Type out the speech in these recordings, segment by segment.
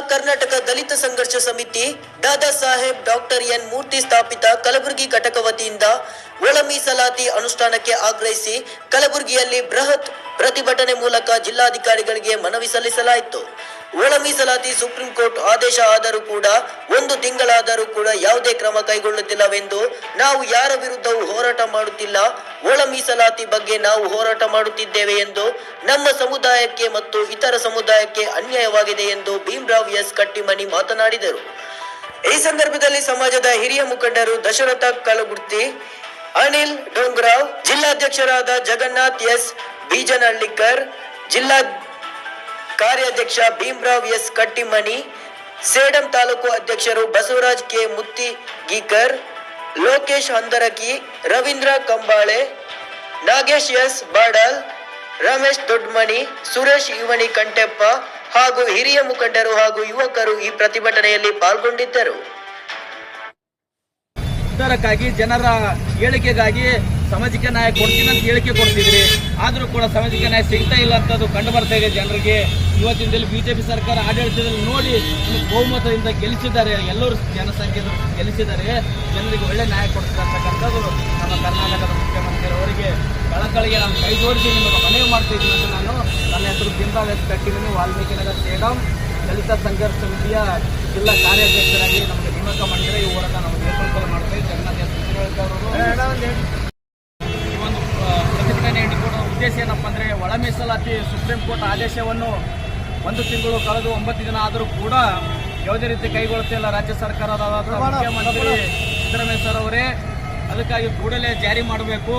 ದಲಿತ Sangharsha Samiti Dada Saheb doctor N Murthy ಸ್ಥಾಪಿತ ಕಲಬುರಗಿ ಘಟಕ ವತಿಯಿಂದ ಒಳ ಮೀಸಲಾತಿ ಅನುಷ್ಠಾನಕ್ಕೆ ಆಗ್ರಹಿಸಿ ಕಲಬುರಗಿಯಲ್ಲಿ ಬೃಹತ್ ಪ್ರತಿಭಟನೆ ಮೂಲಕ ಜಿಲ್ಲಾಧಿಕಾರಿಗಳಿಗೆ ಮನವಿ ಸಲ್ಲಿಸಲಾಯಿತು. ಒಳ ಮೀಸಲಾತಿ ಸುಪ್ರೀಂ ಕೋರ್ಟ್ ಆದೇಶ ಆದರೂ ಕೂಡ ಒಂದು ತಿಂಗಳಾದರೂ ಕೂಡ ಯಾವುದೇ ಕ್ರಮ ಕೈಗೊಳ್ಳುತ್ತಿಲ್ಲವೆಂದು ನಾವು ಯಾರ ವಿರುದ್ಧವೂ ಹೋರಾಟ ಮಾಡುತ್ತಿಲ್ಲ. ಒಳ ಮೀಸಲಾತಿ ಬಗ್ಗೆ ನಾವು ಹೋರಾಟ ಮಾಡುತ್ತಿದ್ದೇವೆ ಎಂದು ನಮ್ಮ ಸಮುದಾಯಕ್ಕೆ ಮತ್ತು ಇತರ ಸಮುದಾಯಕ್ಕೆ ಅನ್ಯಾಯವಾಗಿದೆ ಎಂದು ಭೀಮರಾವ್ ಎಸ್ ಕಟ್ಟಿಮನಿ ಮಾತನಾಡಿದರು. ಈ ಸಂದರ್ಭದಲ್ಲಿ ಸಮಾಜದ ಹಿರಿಯ ಮುಖಂಡರು ದಶರಥ ಕಲಗುರ್ತಿ ಅನಿಲ್ ಡೋಂಗ್ರಾವ್, ಜಿಲ್ಲಾಧ್ಯಕ್ಷರಾದ ಜಗನ್ನಾಥ್ ಎಸ್ ಬೀಜನಹಳ್ಳಿಕರ್, ಜಿಲ್ಲಾ ಕಾರ್ಯಾಧ್ಯಕ್ಷ ಭೀಮರಾವ್ ಎಸ್ ಕಟ್ಟಿಮನಿ ಸೇಡಂ ತಾಲೂಕು ಅಧ್ಯಕ್ಷರು ಬಸವರಾಜ್ ಕೆ ಮುತ್ತಿಗೀಕರ್, ಲೋಕೇಶ್ ಹಂದರಕಿ, ರವೀಂದ್ರ ಕಂಬಾಳೆ, ನಾಗೇಶ್ ಎಸ್ ಬಾಡಲ್, ರಮೇಶ್ ದೊಡ್ಮನಿ ಸುರೇಶ್ ಇವಣಿ ಕಂಟೆಪ್ಪ ಹಾಗೂ ಹಿರಿಯ ಮುಖಂಡರು ಹಾಗೂ ಯುವಕರು ಈ ಪ್ರತಿಭಟನೆಯಲ್ಲಿ ಪಾಲ್ಗೊಂಡಿದ್ದರು. ಜನರ ಹೇಳಿಕೆಗಾಗಿ ಸಾಮಾಜಿಕ ನ್ಯಾಯ ಕೊಡ್ತೀನಿ ಅಂತ ಹೇಳಿಕೆ ಕೊಡ್ತಿದ್ರಿ. ಆದರೂ ಕೂಡ ಸಾಮಾಜಿಕ ನ್ಯಾಯ ಸಿಗ್ತಾ ಇಲ್ಲ ಅಂತದ್ದು ಕಂಡು ಬರ್ತಾ ಇದೆ ಜನರಿಗೆ. ದಿನ ಬಿಜೆಪಿ ಸರ್ಕಾರ ಆಡಳಿತದಲ್ಲಿ ನೋಡಿ ಬಹುಮತದಿಂದ ಗೆಲ್ಲಿಸಿದ್ದಾರೆ. ಎಲ್ಲರೂ ಜನಸಂಖ್ಯೆ ಗೆಲ್ಲಿಸಿದ್ದಾರೆ. ಜನರಿಗೆ ಒಳ್ಳೆ ನ್ಯಾಯ ಕೊಡ್ತಿರ್ತಕ್ಕಂಥದ್ದು ನಮ್ಮ ಕರ್ನಾಟಕದ ಮುಖ್ಯಮಂತ್ರಿಯವರಿಗೆ ಕಳಕಳಿಗೆ ನಾನು ಕೈ ಜೋಡಿಸಿ ನಿಮ್ಮ ಮನವಿ ಮಾಡ್ತಾ ಇದ್ದೀನಿ ಅಂತ ನಾನು ನನ್ನ ಹೆಸರು ಬಿಂಬಾ ವ್ಯಕ್ತ ಕಟ್ಟಿದ್ದೀನಿ ವಾಲ್ಮೀಕಿ ನಗರ ಸೇಡಂ, ದಲಿತ ಸಂಘರ್ಷ ಸಮಿತಿಯ ಜಿಲ್ಲಾ ಕಾರ್ಯಾಧ್ಯಕ್ಷರಾಗಿ ನಮಗೆ ನೇಮಕ ಮಾಡಿದರೆ ಈ ಹೋರಾಟ ನಾವು ನೇತೃತ್ವ ಮಾಡ್ತಾ ಇದ್ದೀವಿ ಜಗನ್ನಾಥ್ ಎಸ್ ಮುತ್ತಿರಳ್ಳಿ ಅವರು ಈ ಒಂದು ಆ, ಪ್ರತಿಭಟನೆ ಇಟ್ಟುಕೊಳ್ಳೋ ಉದ್ದೇಶ ಏನಪ್ಪ ಅಂದರೆ ಒಳ ಮೀಸಲಾತಿ ಸುಪ್ರೀಂ ಕೋರ್ಟ್ ಆದೇಶವನ್ನು ಒಂದು ತಿಂಗಳು ಕಳೆದು ಒಂಬತ್ತು ದಿನ ಆದರೂ ಕೂಡ ಯಾವುದೇ ರೀತಿ ಕೈಗೊಳ್ಳುತ್ತಿಲ್ಲ ರಾಜ್ಯ ಸರ್ಕಾರದ ಮುಖ್ಯಮಂತ್ರಿ ಸಿದ್ದರಾಮಯ್ಯ ಸರ್ ಅವರೇ. ಅದಕ್ಕಾಗಿ ಕೂಡಲೇ ಜಾರಿ ಮಾಡಬೇಕು.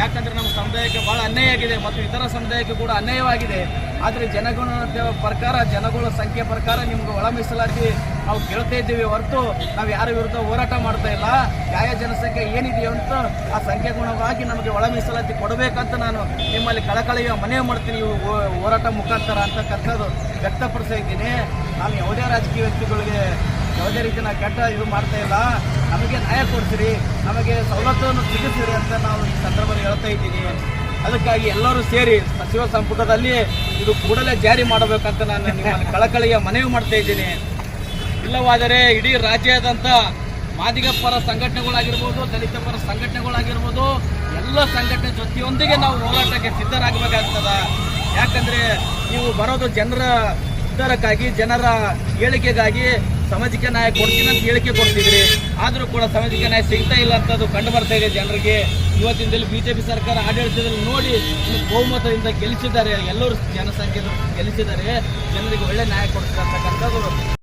ಯಾಕಂದರೆ ನಮ್ಮ ಸಮುದಾಯಕ್ಕೆ ಭಾಳ ಅನ್ಯಾಯ ಆಗಿದೆ ಮತ್ತು ಇತರ ಸಮುದಾಯಕ್ಕೆ ಕೂಡ ಅನ್ಯಾಯವಾಗಿದೆ. ಆದರೆ ಜನಗಣದ ಪ್ರಕಾರ, ಜನಗಳ ಸಂಖ್ಯೆ ಪ್ರಕಾರ ನಿಮ್ಗೆ ಒಳ ಮೀಸಲಾತಿ ನಾವು ಕೇಳ್ತಾ ಇದ್ದೀವಿ. ಹೊರತು ನಾವು ಯಾರ ವಿರುದ್ಧ ಹೋರಾಟ ಮಾಡ್ತಾ ಇಲ್ಲ. ಯಾವ ಜನಸಂಖ್ಯೆ ಏನಿದೆಯೋ ಅಂತ ಆ ಸಂಖ್ಯಾಗುಣವಾಗಿ ನಮಗೆ ಒಳ ಮೀಸಲಾತಿ ಕೊಡಬೇಕಂತ ನಾನು ನಿಮ್ಮಲ್ಲಿ ಕಳಕಳಿಯ ಮನವಿ ಮಾಡ್ತೀನಿ. ಹೋರಾಟ ಮುಖಾಂತರ ಅಂತಕ್ಕಂಥದ್ದು ವ್ಯಕ್ತಪಡಿಸ್ತಾ ಇದ್ದೀನಿ ನಾನು ಯಾವುದೇ ರಾಜಕೀಯ ವ್ಯಕ್ತಿಗಳಿಗೆ ಯಾವುದೇ ರೀತಿ ನಾವು ಕೆಟ್ಟ ಇದು ಮಾಡ್ತಾ ಇಲ್ಲ. ನಮಗೆ ನ್ಯಾಯ ಕೊಡ್ತೀರಿ, ನಮಗೆ ಸವಲತ್ತನ್ನು ಸಿಗುತ್ತೀರಿ ಅಂತ ನಾವು ಈ ಸಂದರ್ಭದಲ್ಲಿ ಹೇಳ್ತಾ ಇದ್ದೀನಿ. ಅದಕ್ಕಾಗಿ ಎಲ್ಲರೂ ಸೇರಿ ಸಚಿವ ಸಂಪುಟದಲ್ಲಿ ಇದು ಕೂಡಲೇ ಜಾರಿ ಮಾಡಬೇಕಂತ ನಾನು ನಿಮ್ಮನ್ನು ಕಳಕಳಿಯ ಮನವಿ ಮಾಡ್ತಾ ಇದ್ದೀನಿ. ಇಲ್ಲವಾದರೆ ಇಡೀ ರಾಜ್ಯದಂಥ ಮಾದಿಗ ಪರ ಸಂಘಟನೆಗಳಾಗಿರ್ಬೋದು ದಲಿತ ಪರ ಸಂಘಟನೆಗಳಾಗಿರ್ಬೋದು, ಎಲ್ಲ ಸಂಘಟನೆ ಜೊತೆಯೊಂದಿಗೆ ನಾವು ಹೋರಾಟಕ್ಕೆ ಸಿದ್ಧರಾಗಬೇಕಾಗ್ತದ. ಯಾಕಂದರೆ ನೀವು ಬರೋದು ಜನರ ಉದ್ಧಾರಕ್ಕಾಗಿ, ಜನರ ಹೇಳಿಕೆಗಾಗಿ ಸಾಮಾಜಿಕ ನ್ಯಾಯ ಕೊಡ್ತೀನಿ ಅಂತ ಹೇಳಿಕೆ ಕೊಡ್ತಿದ್ರಿ. ಆದರೂ ಕೂಡ ಸಾಮಾಜಿಕ ನ್ಯಾಯ ಸಿಗ್ತಾ ಇಲ್ಲ ಅಂತದ್ದು ಕಂಡು ಬರ್ತಾ ಇದೆ ಜನರಿಗೆ. ಇವತ್ತಿನ ದಿನ ಬಿಜೆಪಿ ಸರ್ಕಾರ ಆಡಳಿತದಲ್ಲಿ ನೋಡಿ ಬಹುಮತದಿಂದ ಗೆಲ್ಲಿಸಿದ್ದಾರೆ. ಎಲ್ಲರೂ ಜನಸಂಖ್ಯೆ ಗೆಲ್ಲಿಸಿದ್ದಾರೆ. ಜನರಿಗೆ ಒಳ್ಳೆ ನ್ಯಾಯ ಕೊಡ್ತಿರ್ತಕ್ಕಂಥದ್ದು